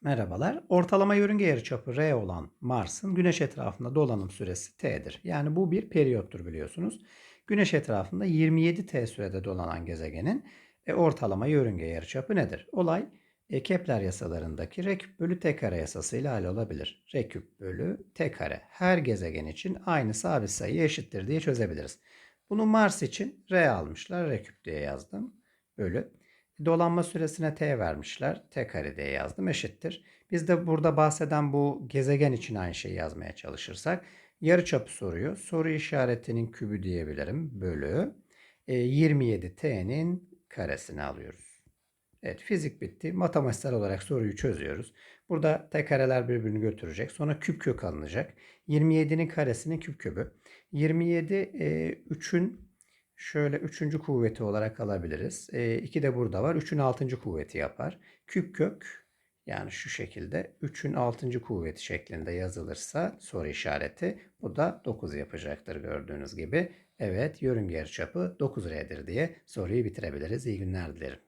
Merhabalar. Ortalama yörünge yarıçapı R olan Mars'ın Güneş etrafında dolanım süresi T'dir. Yani bu bir periyottur biliyorsunuz. Güneş etrafında 27 T sürede dolanan gezegenin e, ortalama yörünge yarıçapı nedir? Olay e, Kepler yasalarındaki R küp bölü T kare yasası ile hallolabilir. R küp bölü T kare her gezegen için aynı sabit sayı eşittir diye çözebiliriz. Bunu Mars için R almışlar. R küp diye yazdım. Bölü. Dolanma süresine t vermişler. t kare diye yazdım eşittir. Biz de burada bahseden bu gezegen için aynı şeyi yazmaya çalışırsak yarıçapı soruyor. Soru işaretinin kübü diyebilirim. Bölü e, 27t'nin karesini alıyoruz. Evet fizik bitti. Matematiksel olarak soruyu çözüyoruz. Burada t kareler birbirini götürecek. Sonra küp kök alınacak. 27'nin karesinin küp kübü. 27 e, 3'ün Şöyle üçüncü kuvveti olarak alabiliriz. E, 2 de burada var. 3'ün altıncı kuvveti yapar. Küp kök yani şu şekilde 3'ün altıncı kuvveti şeklinde yazılırsa soru işareti bu da 9 yapacaktır gördüğünüz gibi. Evet yörünge yarıçapı 9R'dir diye soruyu bitirebiliriz. İyi günler dilerim.